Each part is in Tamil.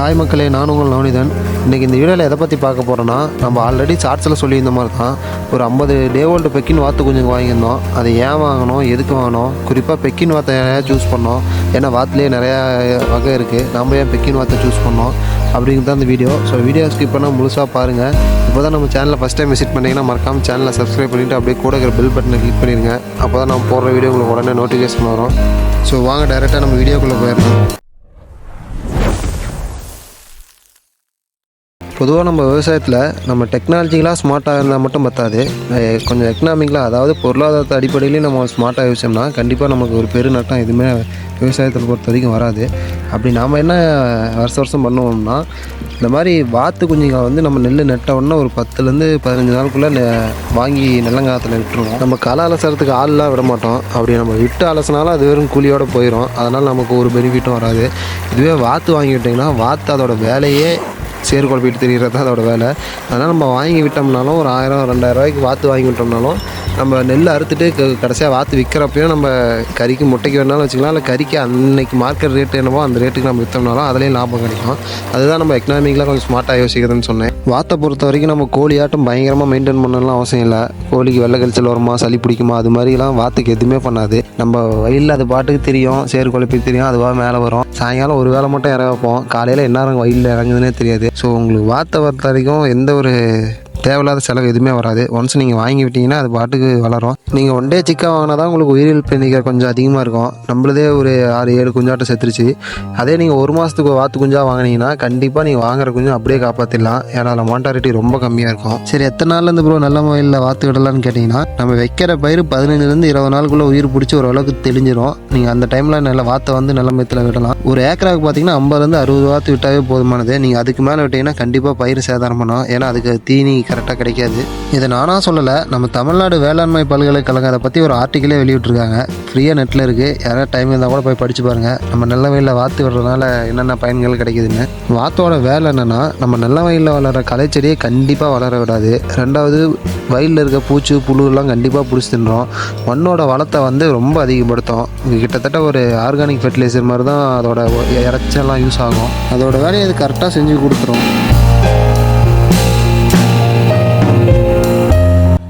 ஹாய் மக்களே நான் உங்கள் நவனிதன் இன்றைக்கி இந்த வீடியோவில் எதை பற்றி பார்க்க போகிறோன்னா நம்ம ஆல்ரெடி சார்ட்ஸில் சொல்லியிருந்த மாதிரி தான் ஒரு ஐம்பது டே ஓல்டு பெக்கின் வாத்து குஞ்சுங்க வாங்கியிருந்தோம். அது ஏன் வாங்கணும் எதுக்கு வாங்கணும் குறிப்பாக பெக்கின் வாத்தை நிறையா சூஸ் பண்ணோம்? ஏன்னா வாத்துலேயே நிறையா வகை இருக்குது நம்ம ஏன் பெக்கின் வாத்தை சூஸ் பண்ணோம்? அப்படிங்கிறது தான் இந்த வீடியோ ஸோ வீடியோ ஸ்கிப் பண்ணால் முழுசாக பாருங்கள் இப்போ தான் நம்ம சேனலை ஃபஸ்ட் டைம் விசிட் பண்ணிங்கன்னா மறக்காமல் சேனலை சப்ஸ்கிரைப் பண்ணிவிட்டு அப்படியே கூட இருக்கிற பில் பட்டனை கிளிக் பண்ணிடுங்க அப்போ தான் நம்ம போடுற வீடியோ உங்களுக்கு உடனே நோட்டிஃபிகேஷன் வரும். ஸோ வாங்க டைரெக்டாக நம்ம வீடியோக்குள்ளே போயிடலாம். பொதுவாக நம்ம விவசாயத்தில் நம்ம டெக்னாலஜிக்கலாக ஸ்மார்ட்டாக இருந்தால் மட்டும் பத்தாது. கொஞ்சம் எக்கனாமிக்கலாக அதாவது பொருளாதாரத்தை அடிப்படையிலையும் நம்ம ஸ்மார்ட்டாக யோசிச்சோம்னா கண்டிப்பாக நமக்கு ஒரு பெரு நட்டம் எதுவுமே விவசாயத்தை பொறுத்த வரைக்கும் வராது. அப்படி நாம் என்ன வருஷம் வருஷம் பண்ணுவோம்னா இந்த மாதிரி வாத்து குஞ்சுங்க வந்து நம்ம நெல் நட்ட உடனே ஒரு பத்துலேருந்து பதினஞ்சு நாளுக்குள்ளே நெ வாங்கி நிலங்காலத்தில் விட்டுருவோம். நம்ம களை அலசறதுக்கு ஆள்லாம் விட மாட்டோம். அப்படி நம்ம விட்டு அலசினாலும் அது வெறும் கூலியோடு போயிடும் அதனால் நமக்கு ஒரு பெனிஃபிட்டும் வராது. இதுவே வாத்து வாங்கி விட்டிங்கன்னா வாத்து அதோட வேலையே சேர் குழப்பிட்டு தெரிகிறது தான் அதோட வேலை. அதனால் நம்ம வாங்கி விட்டோம்னாலும் ஒரு ஆயிரம் ரெண்டாயிரம் ரூபாய்க்கு வாத்து வாங்கி விட்டோம்னாலும் நம்ம நெல் அறுத்துட்டு க- கடைசியாக வாத்து விற்கிறப்பையும் நம்ம கறிக்கு முட்டைக்கு வேணாலும் வச்சுக்கலாம். இல்லை கறிக்கு அன்னைக்கு மார்க்கெட் ரேட் என்னவோ அந்த ரேட்டுக்கு நம்ம விற்றோம்னாலும் அதுலேயும் லாபம் கிடைக்கும். அதுதான் நம்ம எக்கனாமிக்கலாக கொஞ்சம் ஸ்மார்ட்டாக யோசிக்கிறதுன்னு சொன்னேன். வாத்தை பொறுத்த வரைக்கும் நம்ம கோழியாட்டம் பயங்கரமாக மெயின்டைன் பண்ணலாம் அவசியம் இல்லை. கோழிக்கு வெள்ளை கழிச்சல் வருமா சளி பிடிக்குமா அது மாதிரிலாம் வாத்துக்கு எதுவுமே பண்ணாது. நம்ம வயலில் அது பாட்டுக்கு தெரியும் சேர் குழப்பி தெரியும் அதுவாக மேலே வரும். சாயங்காலம் ஒரு வேளை மட்டும் இறங்க வைப்போம். காலையில் என்ன வயலில் இறங்குதுன்னே தெரியாது. ஸோ உங்களுக்கு வாத்தை பொறுத்த வரைக்கும் எந்த ஒரு தேவையில்லாத செலவு எதுவுமே வராது. ஒன்ஸ் நீங்கள் வாங்கி விட்டீங்கன்னா அது பாட்டுக்கு வளரும். நீங்கள் ஒன் டே சிக்காக வாங்கினா தான் உங்களுக்கு உயிரியல் எண்ணிக்கை கொஞ்சம் அதிகமாக இருக்கும். நம்மளதே ஒரு ஆறு ஏழு குஞ்சாட்டம் செத்துருச்சு. அதே நீங்கள் ஒரு மாதத்துக்கு வாத்து குஞ்சாக வாங்கினீங்கன்னா கண்டிப்பாக நீங்கள் வாங்குற குஞ்சு அப்படியே காப்பாற்றிடலாம் ஏன்னா அதில் மாட்டாரிட்டி ரொம்ப கம்மியாக இருக்கும். சரி எத்தனை நாள் இந்த ப்ரோ நல்ல முறையில் வாத்து விடலான்னு கேட்டிங்கன்னா நம்ம வைக்கிற பயிர் பதினஞ்சுலேருந்து இருபது நாளுக்குள்ளே உயிர் பிடிச்சி ஓரளவுக்கு தெளிஞ்சிடும் நீங்கள் அந்த டைமில் நல்ல வாத்தை வந்து நல்ல மெத்தில் விடலாம் ஒரு ஏக்கராவுக்கு பார்த்தீங்கன்னா ஐம்பதுலேருந்து அறுபது வாத்து விட்டாவே போதுமானது. நீங்கள் அதுக்கு மேலே விட்டிங்கன்னா கண்டிப்பாக பயிர் சேதாரம் பண்ணும். ஏன்னா அதுக்கு தீனி கரெக்டாக கிடைக்காது. இதை நானாக சொல்லலை நம்ம தமிழ்நாடு வேளாண்மை பல்கலைக்கழகம் அதை பற்றி ஒரு ஆர்டிக்கலே வெளியிட்ருக்காங்க ஃப்ரீயாக நெட்டில் இருக்குது யாராவது டைம் இருந்தால் கூட போய் படித்து பாருங்கள் நம்ம நல்ல வயலில் வாத்து விடுறதுனால என்னென்ன பயன்கள் கிடைக்குதுன்னு. வாத்தோட வேலை என்னென்னா நம்ம நல்ல வயலில் வளர கலைச்செடியை கண்டிப்பாக வளர விடாது. ரெண்டாவது வயலில் இருக்க பூச்சி புழுலாம் கண்டிப்பாக பிடிச்சி தின்றோம். மண்ணோட வளத்தை வந்து ரொம்ப அதிகப்படுத்தும். கிட்டத்தட்ட ஒரு ஆர்கானிக் ஃபெர்டிலைசர் மாதிரி தான் அதோட இறைச்செல்லாம் யூஸ் ஆகும். அதோட வேலையை அது கரெக்டாக செஞ்சு கொடுத்துரும்.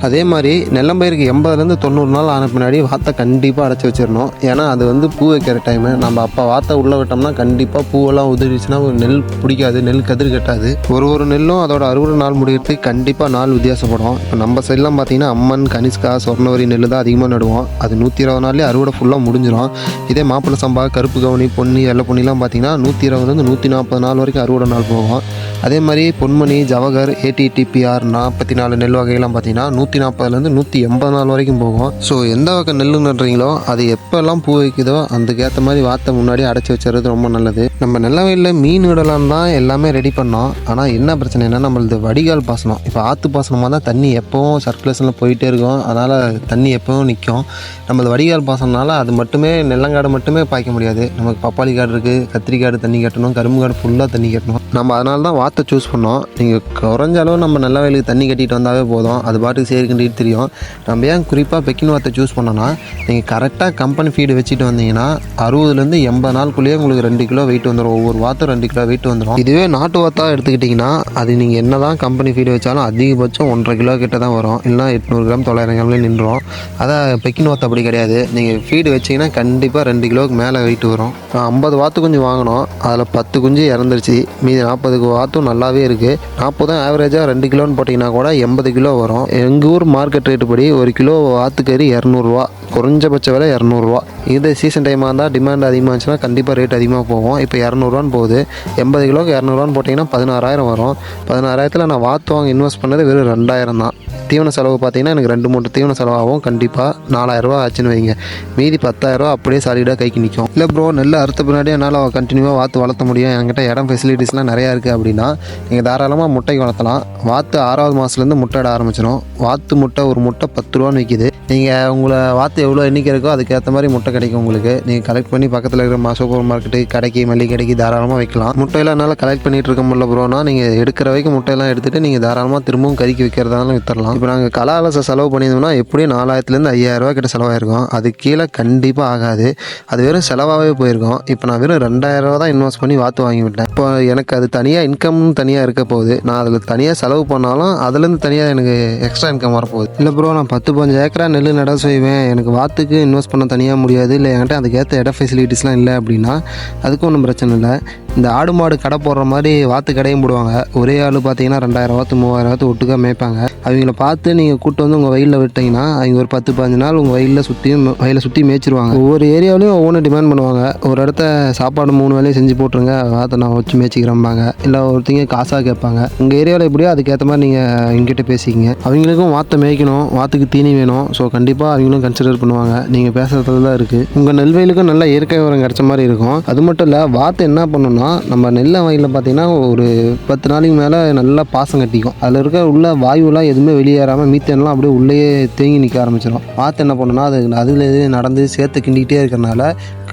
அதே மாதிரி நெல்லம்பயிருக்கு எண்பதுலேருந்து தொண்ணூறு நாள் ஆன பின்னாடி வாத்தை கண்டிப்பாக அடைச்சி வச்சிடணும். ஏன்னா அது வந்து பூ வைக்கிற டைமு நம்ம அப்போ வாத்தை உள்ளே விட்டோம்னா கண்டிப்பாக பூவெல்லாம் உதிரிச்சுன்னா நெல் பிடிக்காது நெல் கதிர் கட்டாது. ஒரு ஒரு நெல்லும் அதோட அறுவடை நாள் முடிகிறதுக்கு கண்டிப்பாக நாள் வித்தியாசப்படும். இப்போ நம்ம சைட்லாம் பார்த்தீங்கன்னா அம்மன் கனிஷ்கா சொர்ணவரி நெல் தான் அதிகமாக நடுவோம். அது நூற்றி இருபது நாள்லேயே அறுவடை ஃபுல்லாக முடிஞ்சிடும் இதே மாப்பிள்ளை சம்பா கருப்பு கவுனி பொன்னி வெள்ளை பொன்னிலாம் பார்த்தீங்கன்னா நூற்றி இருபதுலேருந்து நூற்றி நாற்பது நாள் வரைக்கும் அறுவடை நாள் போகும். அதே மாதிரி பொன்மணி ஜவகர் ஏடிடிபிஆர் நாற்பத்தி நாலு நெல் வகையெல்லாம் பார்த்தீங்கன்னா நூற்றி நூற்றி நாற்பதுலேருந்து நூற்றி எண்பது நாள் வரைக்கும் போகும். ஸோ எந்த வகை நெல் நடுறீங்களோ அது எப்போல்லாம் பூ வைக்குதோ அதுக்கேற்ற மாதிரி வாத்தை முன்னாடி அடைச்சி வச்சுறது ரொம்ப நல்லது. நம்ம நல்ல வயலில் மீன் விடலாம் தான் எல்லாமே ரெடி பண்ணோம். ஆனால் என்ன பிரச்சனைனா நம்மளது வடிகால் பாசனம். இப்போ ஆற்று பாசனமாக தான் தண்ணி எப்போவும் சர்க்குலேஷனில் போயிட்டே இருக்கும். அதனால் தண்ணி எப்போவும் நிற்கும் நம்மளது வடிகால் பாசனம்னால அது மட்டுமே நெல்லங்காடு மட்டுமே பாய்க்க முடியாது. நமக்கு பப்பாளி காடு இருக்குது கத்திரிக்காடு தண்ணி கட்டணும் கரும்பு காடு ஃபுல்லாக தண்ணி கட்டணும். நம்ம அதனால தான் வாத்தை சூஸ் பண்ணோம். நீங்கள் குறைஞ்ச அளவு நம்ம நல்ல வயலுக்கு தண்ணி கட்டிட்டு வந்தாவே போதும். அது பாட்டுக்கு இருக்குன்றது தெரியும். நம்ம ஏன் குறிப்பாக பெக்கின் வாத்தை சூஸ் பண்ணோன்னா நீங்கள் கரெக்டாக கம்பெனி ஃபீடு வச்சுட்டு வந்தீங்கன்னா அறுபதுலேருந்து எண்பது நாளுக்குள்ளேயே உங்களுக்கு ரெண்டு கிலோ வெயிட் வந்துடும் ஒவ்வொரு வாத்தும் ரெண்டு கிலோ வெயிட் வந்துடும் இதுவே நாட்டு வாத்தாக எடுத்துக்கிட்டிங்கன்னா அது நீங்கள் என்ன தான் கம்பெனி ஃபீடு வச்சாலும் அதிகபட்சம் ஒன்றரை கிலோ கிட்ட தான் வரும். இல்லைனா எட்நூறு கிராம் தொள்ளாயிரம் கிராம்லேயே நின்றுடும் அதான் பெக்கின் வாத்து அப்படி கிடையாது. நீங்கள் ஃபீடு வச்சீங்கன்னா கண்டிப்பாக ரெண்டு கிலோவுக்கு மேலே வெயிட் வரும். நான் ஐம்பது வாத்து குஞ்சு வாங்கினோம். அதில் பத்து குஞ்சு இறந்துருச்சு. மீதி நாற்பது வாத்தும் நல்லாவே இருக்குது நாற்பதும் ஆவரேஜாக ரெண்டு கிலோன்னு போட்டிங்கன்னா கூட எண்பது கிலோ வரும். எங்கள் ஊர் மார்க்கெட் ரேட்டு படி ஒரு கிலோ ஆத்துக்கறி இரநூறுவா குறைஞ்சபட்ச விலை இரநூறுவா. இது சீசன் டைமாக இருந்தால் டிமாண்ட் அதிகமாக இருந்துச்சுன்னா கண்டிப்பாக ரேட் அதிகமாக போகும். இப்போ இரநூறுவான்னு போகுது. எண்பது கிலோக்கு இரநூறுவான்னு போட்டிங்கன்னா பதினாறாயிரம் வரும். பதினாறாயிரத்தில் நான் வாத்து வாங்க இன்வெஸ்ட் பண்ணது வெறும் ரெண்டாயிரம் தான். தீவன செலவு பார்த்தீங்கன்னா எனக்கு ரெண்டு மூணு தீவன செலவாகும் கண்டிப்பாக நாலாயிரரூவா ஆச்சுன்னு வைங்க. மீதி பத்தாயிரரூவா அப்படியே சாலிடாக கைக்கு நிற்கும் இல்லை ப்ரோ நெல் அறுத்த பின்னாடி என்னால் கண்டினியூவாக வாத்து வளர்த்த முடியும். என்கிட்ட இடம் ஃபெசிலிட்டிஸ்லாம் நிறையா இருக்குது அப்படின்னா நீங்கள் தாராளமாக முட்டைக்கு வளர்த்தலாம். வாத்து ஆறாவது மாதத்துலேருந்து முட்டையிட ஆரம்பிச்சிடும். வாத்து முட்டை ஒரு முட்டை பத்து ரூபான்னு விற்கிது நீங்கள் உங்களை வாத்து எவ்வளோ எண்ணிக்கை இருக்கோ அதுக்கேற்ற மாதிரி முட்டை கிடைக்கும் உங்களுக்கு. நீங்கள் கலெக்ட் பண்ணி பக்கத்தில் இருக்கிற மா சூப்பர் மார்க்கெட்டு கடைக்கு மல்லிகை கடைக்கு தாராளமாக வைக்கலாம் முட்டையெல்லாம் என்னால் கலெக்ட் பண்ணிகிட்டு இருக்க முடியல ப்ரோனா நீங்கள் எடுக்கிற வரைக்கும் முட்டையெல்லாம் எடுத்துகிட்டு நீங்கள் தாராளமாக திரும்பவும் கறிக்கு விற்கிறதாலும் விற்றுடலாம் இப்போ நாங்கள் கலாலசை செலவு பண்ணியிருந்தோம்னா எப்படியும் நாலாயிரத்துலேருந்து ஐயாயிரரூவா கிட்ட செலவாயிருக்கும். அது கீழே கண்டிப்பாக ஆகாது. அது வெறும் செலவாகவே போயிருக்கும். இப்போ நான் வெறும் ரெண்டாயிரரூவா தான் இன்வெஸ்ட் பண்ணி வாத்து வாங்கி விட்டேன். இப்போ எனக்கு அது தனியாக இன்கம் தனியாக இருக்க போகுது. நான் அதில் தனியாக செலவு பண்ணாலும் அதுலேருந்து தனியாக எனக்கு எக்ஸ்ட்ரா இன்கம் வரப்போகுது. இல்லை ப்ரோ நான் பத்து பதினஞ்சு ஏக்கரா நெல் நட செய்வேன். எனக்கு வாத்துக்கு இன்வெஸ்ட் பண்ண தனியாக முடியாது. இல்லை என்கிட்ட அதுக்கேற்ற இட ஃபெசிலிட்டிஸ்லாம் இல்லை அப்படின்னா அதுக்கும் ஒன்றும் பிரச்சனை இல்லை. இந்த ஆடு மாடு கடை போடுற மாதிரி வாத்து கடையும் போடுவாங்க. ஒரே ஆள் பார்த்தீங்கன்னா ரெண்டாயிரம் வாத்து மூவாயிரம் வாத்து மேய்ப்பாங்க. அவங்கள பார்த்து நீங்கள் கூட்டு வந்து உங்கள் வயலில் விட்டீங்கன்னா அவங்க ஒரு பத்து பதினஞ்சு நாள் உங்கள் வயலில் சுற்றியும் வயலில் சுற்றி மேய்ச்சிருவாங்க. ஒவ்வொரு ஏரியாவிலையும் ஒவ்வொன்று டிமாண்ட் பண்ணுவாங்க. ஒரு இடத்த சாப்பாடு மூணு வேலையும் செஞ்சு போட்டுருங்க வாத்தை நான் வச்சு மேய்ச்சிக்கிறம்பாங்க. இல்லை ஒருத்தங்க காசாக கேட்பாங்க. உங்கள் ஏரியாவில் எப்படியோ அதுக்கேற்ற மாதிரி நீங்கள் எங்கிட்ட பேசிக்கிங்க. அவங்களுக்கும் வாத்தை மேய்க்கணும் வாத்துக்கு தீனி வேணும். ஸோ கண்டிப்பாக அவங்களும் கன்சிடர் பண்ணுவாங்க. நீங்கள் பேசுகிறதுல தான் இருக்குது உங்கள் நெல்வயலுக்கும் நல்ல இயற்கை உரம் கிடச்ச மாதிரி இருக்கும். அது மட்டும் இல்லை வாத்து என்ன பண்ணணும்னா நம்ம நெல்லை வயலில் பார்த்தீங்கன்னா ஒரு பத்து நாளைக்கு மேலே நல்லா பாசம் கட்டிக்கும். அதில் இருக்க உள்ள வாயுலாம் எதுவுமே வெளியே வெளியேறாமல் மீத்தேன்லாம் அப்படியே உள்ளேயே தேங்கி நிற்க ஆரம்பிச்சிடும் மாற்று என்ன பண்ணுன்னா அது அதுலேயே நடந்து சேர்த்து கிண்டிக்கிட்டே இருக்கிறனால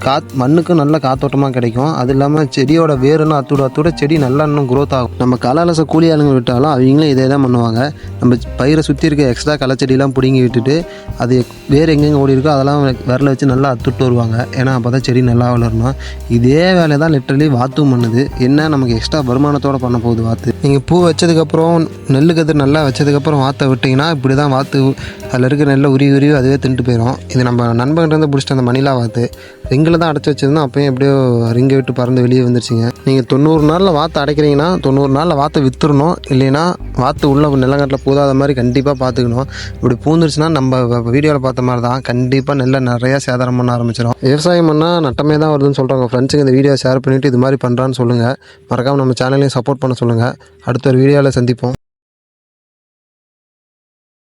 காத் மண்ணுக்கும் நல்ல காத்தோட்டமாக கிடைக்கும். அது இல்லாமல் செடியோட வேருன்னு அத்தோட அத்தோட செடி நல்லா இன்னும் க்ரோத் ஆகும். நம்ம கலாலச கூலி ஆளுங்க விட்டாலும் அவங்களும் இதே தான் பண்ணுவாங்க. நம்ம பயிரை சுற்றி இருக்க எக்ஸ்ட்ரா களைச்செடியெல்லாம் பிடுங்கி விட்டுட்டு அது வேர் எங்கெங்கே ஓடி இருக்கோ அதெல்லாம் விரல வச்சு நல்லா அத்துட்டு வருவாங்க. ஏன்னா அப்போ தான் செடி நல்லா வளரணும். இதே வேலையை தான் லிட்டரலி வாத்தும் பண்ணுது. என்ன நமக்கு எக்ஸ்ட்ரா வருமானத்தோடு பண்ண போகுது வாத்து? நீங்கள் பூ வச்சதுக்கப்புறம் நெல் கதிர் நல்லா வச்சதுக்கப்புறம் வாத்தை விட்டிங்கன்னா இப்படி தான் வாத்து அதில் இருக்க நெல்லை உருவி உருவி அதுவே தின்ட்டு போயிடும் இது நம்ம நண்பன்கிட்ட இருந்து பிடிச்சிட்டு அந்த மணிலா வாத்து. ரிங்கில் தான் அடைச்சி வச்சிருந்தோம் அப்பயும் எப்படியோ ரிங்கை விட்டு பறந்து வெளியே வந்துருச்சுங்க. நீங்கள் தொண்ணூறு நாளில் வாத்து அடைக்கிறீங்கன்னா தொண்ணூறு நாளில் வாத்தை வித்துடணும் இல்லைன்னா வாத்து உள்ள நிலங்கட்டில் பூதாத மாதிரி கண்டிப்பாக பார்த்துக்கணும் இப்படி பூந்துருச்சுன்னா நம்ம வீடியோவில் பார்த்த மாதிரி தான் கண்டிப்பாக நெல்லை நிறையா சேதாரம் பண்ண ஆரம்பிச்சிடும் விவசாயம் பண்ணால் நட்டமே தான் வருதுன்னு சொல்கிறாங்க ஃப்ரெண்ட்ஸுக்கு இந்த வீடியோ ஷேர் பண்ணிவிட்டு இது மாதிரி பண்ணுறான்னு சொல்லுங்கள் மறக்காமல் நம்ம சேனலையும் சப்போர்ட் பண்ண சொல்லுங்கள் அடுத்த ஒரு வீடியோவில் சந்திப்போம்.